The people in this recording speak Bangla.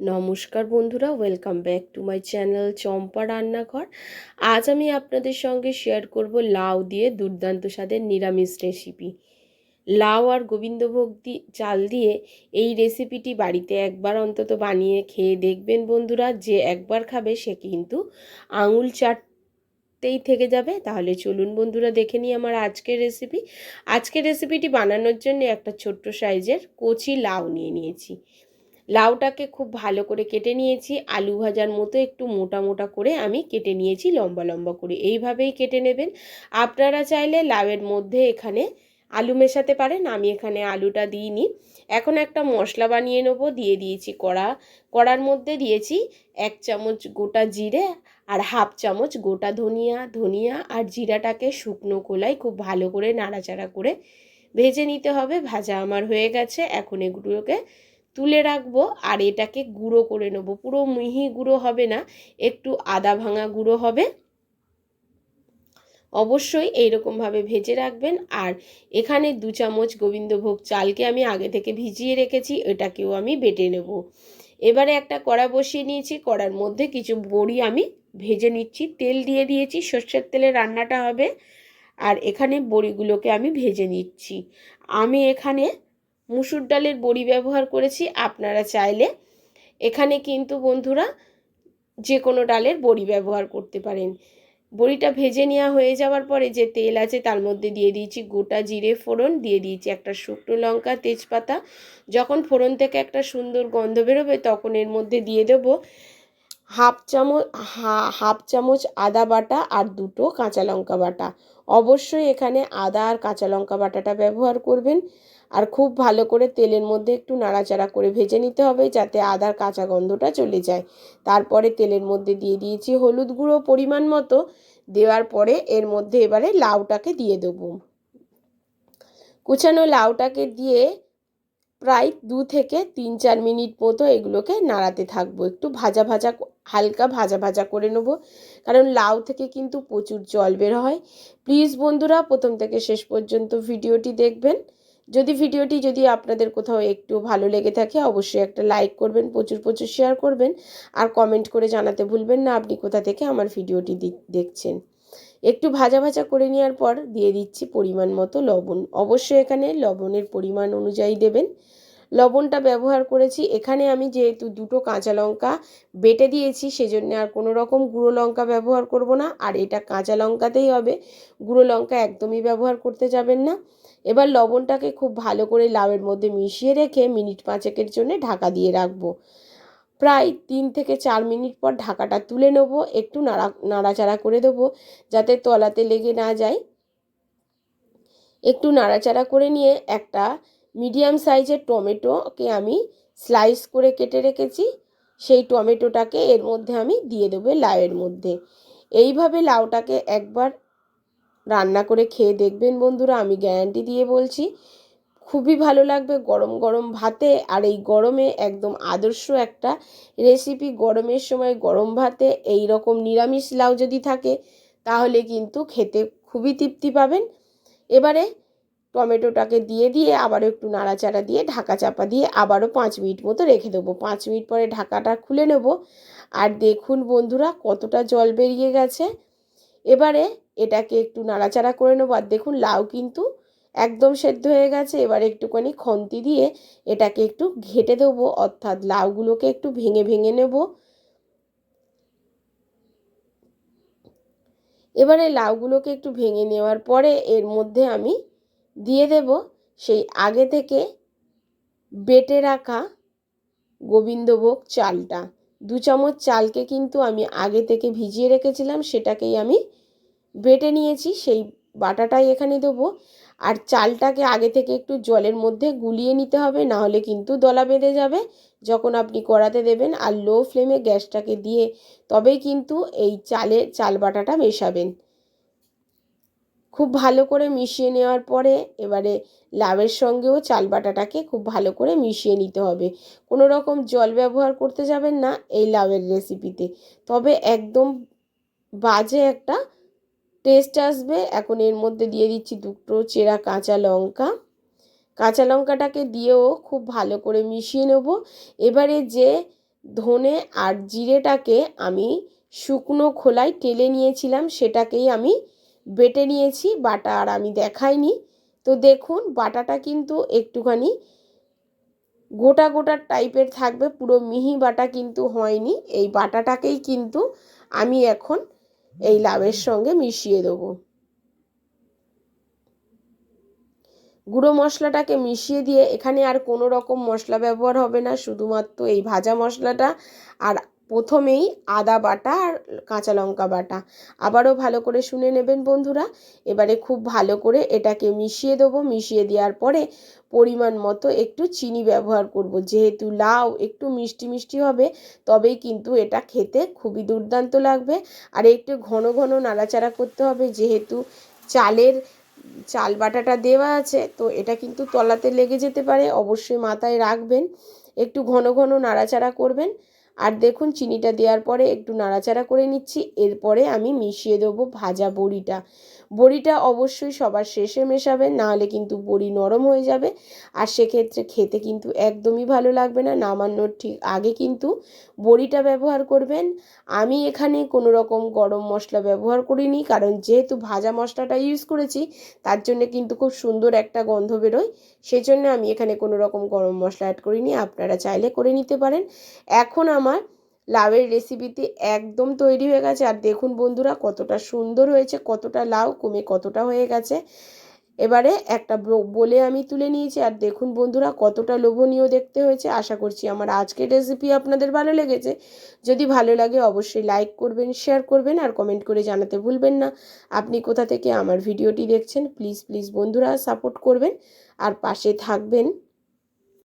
নমস্কার বন্ধুরা welcome back to my channel Champa Rannaghar. আজ আমি আপনাদের সঙ্গে শেয়ার করব লাউ দিয়ে দুর্দান্ত স্বাদের নিরামিষ রেসিপি লাউ আর গোবিন্দভোগ চাল দিয়ে এই রেসিপিটি বাড়িতে একবার অন্তত বানিয়ে খেয়ে দেখবেন বন্ধুরা, যে একবার খাবে সে কিন্তু আঙুল চাটতেই থেকে যাবে। তাহলে চলুন বন্ধুরা, দেখে নিই আমার আজকের রেসিপি আজকের রেসিপিটি বানানোর জন্য একটা ছোট্ট সাইজের কচি লাউ নিয়ে নিয়েছি। লাউটাকে খুব ভালো করে কেটে নিয়েছি, আলু ভাজার মতো একটু মোটা মোটা করে আমি কেটে নিয়েছি, লম্বা লম্বা করে। এইভাবেই কেটে নেবেন। আপনারা চাইলে লাউয়ের মধ্যে এখানে আলু মেশাতে পারেন, আমি এখানে আলুটা দিইনি। এখন একটা মশলা বানিয়ে নেব, দিয়ে দিয়েছি কড়া। কড়ার মধ্যে দিয়েছি এক চামচ গোটা জিরে আর হাফ চামচ গোটা ধনিয়া। ধনিয়া আর জিরাটাকে শুকনো কোলায় খুব ভালো করে নাড়াচাড়া করে ভেজে নিতে হবে, ভাজা আমার হয়ে গেছে। এখন এগুলোকে তুলে রাখব আর এটাকে গুঁড়ো করে নেব। পুরো মিহি গুঁড়ো হবে না, একটু আদা ভাঙা গুঁড়ো হবে। অবশ্যই এইরকমভাবে ভেজে রাখবেন। আর এখানে দু চামচ গোবিন্দভোগ চালকে আমি আগে থেকে ভিজিয়ে রেখেছি, এটাকেও আমি বেটে নেব। এবারে একটা কড়া বসিয়ে নিয়েছি, কড়ার মধ্যে কিছু বড়ি আমি ভেজে নিচ্ছি। তেল দিয়ে দিয়েছি, সর্ষের তেলে রান্নাটা হবে। আর এখানে বড়িগুলোকে আমি ভেজে নিচ্ছি। আমি এখানে মুসুর ডালের বড়ি ব্যবহার করেছি, আপনারা চাইলে। এখানে কিন্তু বন্ধুরা যে কোনো ডালের বড়ি ব্যবহার করতে পারেন। বড়িটা ভেজে নেওয়া হয়ে যাওয়ার পরে যে তেল আছে তার মধ্যে দিয়ে দিয়েছি গোটা জিরে ফোড়ন, দিয়ে দিয়েছি একটা শুকনো লঙ্কা, তেজপাতা। যখন ফোড়ন থেকে একটা সুন্দর গন্ধ বেরোবে তখন এর মধ্যে দিয়ে দেব হাফ চামচ হাফ চামচ আদা বাটা আর দুটো কাঁচা লঙ্কা বাটা। অবশ্যই এখানে আদা আর কাঁচা লঙ্কা বাটাটা ব্যবহার করবেন। আর খুব ভালো করে তেলের মধ্যে একটু নাড়াচাড়া করে ভেজে নিতে হবে যাতে আদার কাঁচা গন্ধটা চলে যায়। তারপরে তেলের মধ্যে দিয়ে দিয়েছি হলুদ গুঁড়ো পরিমাণ মতো। দেওয়ার পরে এর মধ্যে এবারে লাউটাকে দিয়ে দেবো। কুচানো লাউটাকে দিয়ে প্রায় দু থেকে তিন চার মিনিট মতো এগুলোকে নাড়াতে থাকব। একটু ভাজা ভাজা হালকা ভাজা ভাজা করে নেব। কারণ লাউ থেকে কিন্তু প্রচুর জল বের হয়। প্লিজ বন্ধুরা, প্রথম থেকে শেষ পর্যন্ত ভিডিওটি দেখবেন। যদি ভিডিওটি যদি আপনাদের কোথাও একটু ভালো লেগে থাকে, অবশ্যই একটা লাইক করবেন, প্রচুর প্রচুর শেয়ার করবেন। আর কমেন্ট করে জানাতে ভুলবেন না, আপনি কোথা থেকে আমার ভিডিওটি দেখছেন। একটু ভাজা ভাজা করে নেওয়ার পর দিয়ে দিচ্ছি পরিমাণ মতো লবণ। অবশ্যই এখানে লবণের পরিমাণ অনুযায়ী দেবেন। লবণটা ব্যবহার করেছি। এখানে আমি যেহেতু দুটো কাঁচা লঙ্কা বেটে দিয়েছি, সেজন্য আর কোনো রকম গুঁড়ো লঙ্কা ব্যবহার করব না। আর এটা কাঁচা লঙ্কাতেই হবে। গুঁড়ো লঙ্কা একদমই ব্যবহার করতে যাবেন না। এবার লবণটাকে খুব ভালো করে লাউয়ের মধ্যে মিশিয়ে রেখে মিনিট পাঁচেকের জন্য ঢাকা দিয়ে রাখব। প্রায় তিন থেকে চার মিনিট পর ঢাকাটা তুলে নেব। একটু নাড়া, নাড়াচাড়া করে দেবো যাতে তলাতে লেগে না যায়। একটু নাড়াচাড়া করে নিয়ে একটা মিডিয়াম সাইজের টমেটোকে আমি স্লাইস করে কেটে রেখেছি। সেই টমেটোটাকে এর মধ্যে আমি দিয়ে দেবো লাউয়ের মধ্যে। এইভাবে লাউটাকে একবার রান্না করে খেয়ে দেখবেন বন্ধুরা, আমি গ্যারান্টি দিয়ে বলছি। খুবই ভালো লাগবে গরম গরম ভাতে, আর এই গরমে একদম আদর্শ একটা রেসিপি। গরমের সময় গরম ভাতে এই রকম নিরামিষ লাউ যদি থাকে, তাহলে কিন্তু খেতে খুবই তৃপ্তি পাবেন। এবারে টমেটোটাকে দিয়ে দিয়ে আবারও একটু নাড়াচাড়া দিয়ে ঢাকা চাপা দিয়ে আবারও পাঁচ মিনিট মতো রেখে দেবো। পাঁচ মিনিট পরে ঢাকাটা খুলে নেব। আর দেখুন বন্ধুরা, কতটা জল বেরিয়ে গেছে। এবারে এটাকে একটু নাড়াচাড়া করে নেব। আর দেখুন, লাউ কিন্তু একদম সেদ্ধ হয়ে গেছে। এবার একটুখানি খন্তি দিয়ে এটাকে একটু ঘেটে দেবো। অর্থাৎ লাউগুলোকে একটু ভেঙে ভেঙে নেব। এবারে লাউগুলোকে একটু ভেঙে নেওয়ার পরে এর মধ্যে আমি দিয়ে দেব সেই আগে থেকে বেটে রাখা গোবিন্দভোগ চালটা। দু চামচ চালকে কিন্তু আমি আগে থেকে ভিজিয়ে রেখেছিলাম, সেটাকেই আমি বেটে নিয়েছি, সেই বাটাটাই এখানে দেবো। আর চালটাকে আগে থেকে একটু জলের মধ্যে গুলিয়ে নিতে হবে না হলে কিন্তু দলা বেঁধে যাবে। যখন আপনি কড়াতে দেবেন আর লো ফ্লেমে গ্যাসটাকে দিয়ে, তবেই কিন্তু এই চালে, চাল বাটাটা মেশাবেন। খুব ভালো করে মিশিয়ে নেওয়ার পরে এবারে লাউয়ের সঙ্গেও চাল বাটাটাকে খুব ভালো করে মিশিয়ে নিতে হবে। কোনো রকম জল ব্যবহার করতে যাবেন না এই লাউয়ের রেসিপিতে তবে একদম বাজে একটা টেস্ট আসবে। এখন এর মধ্যে দিয়ে দিচ্ছি দুটো চেরা কাঁচা লঙ্কা। কাঁচা লঙ্কাটাকে দিয়েও খুব ভালো করে মিশিয়ে নেব। এবারে যে ধনে আর জিরেটাকে আমি শুকনো খোলায় টেলে নিয়েছিলাম সেটাকেই আমি বেটে নিয়েছি, বাটা আর আমি দেখাইনি। তো দেখুন, বাটাটা কিন্তু একটুখানি গোটা গোটা টাইপের থাকবে, পুরো মিহি বাটা কিন্তু হয়নি। এই বাটাটাকেই কিন্তু আমি এখন এই লাভের সঙ্গে মিশিয়ে দেবো। গুঁড়ো মশলাটাকে মিশিয়ে দিয়ে এখানে আর কোনো রকম মশলা ব্যবহার হবে না, শুধুমাত্র এই ভাজা মশলাটা আর প্রথমেই আদা বাটা আর কাঁচা লঙ্কা বাটা। আবারও ভালো করে শুনে নেবেন বন্ধুরা। এবারে খুব ভালো করে এটাকে মিশিয়ে দেবো। মিশিয়ে দেওয়ার পরে পরিমাণ মতো একটু চিনি ব্যবহার করব। যেহেতু লাউ একটু মিষ্টি মিষ্টি হবে, তবেই কিন্তু এটা খেতে খুবই দুর্দান্ত লাগবে। আর একটু ঘন ঘন নাড়াচাড়া করতে হবে। যেহেতু চালের, চাল বাটাটা দেওয়া আছে, তো এটা কিন্তু তলাতে লেগে যেতে পারে। অবশ্যই মাথায় রাখবেন। একটু ঘন ঘন নাড়াচাড়া করবেন। আর দেখুন, চিনিটা দেওয়ার পরে একটু নাড়াচাড়া করে নিচ্ছি। এরপরে আমি মিশিয়ে দেবো ভাজা বড়িটা। বড়িটা অবশ্যই সবার শেষে মেশাবেন নাহলে কিন্তু বড়ি নরম হয়ে যাবে। আর সেক্ষেত্রে খেতে কিন্তু একদমই ভালো লাগবে না, নামানোর ঠিক আগে কিন্তু বড়িটা ব্যবহার করবেন। আমি এখানে কোনো রকম গরম মশলা ব্যবহার করিনি, কারণ যেহেতু ভাজা মশলাটা ইউজ করেছি, তার জন্য কিন্তু খুব সুন্দর একটা গন্ধ বেরোয়। সেই জন্য আমি এখানে কোনো রকম গরম মশলা অ্যাড করিনি, আপনারা চাইলে করে নিতে পারেন। এখন আমার লাউয়ের রেসিপিটি একদম তৈরি হয়ে গেছে। আর দেখুন বন্ধুরা, কতটা সুন্দর হয়েছে, কতটা লাউ কমে কতটা হয়ে গেছে। এবারে একটা বলে আমি তুলে নিয়েছি। আর দেখুন বন্ধুরা, কতটা লোভনীয় দেখতে হয়েছে। আশা করছি আমার আজকের রেসিপি আপনাদের ভালো লেগেছে। যদি ভালো লাগে অবশ্যই লাইক করবেন শেয়ার করবেন আর কমেন্ট করে জানাতে ভুলবেন না। আপনি কোথা থেকে আমার ভিডিওটি দেখছেন প্লিজ প্লিজ বন্ধুরা সাপোর্ট করবেন। আর পাশে থাকবেন।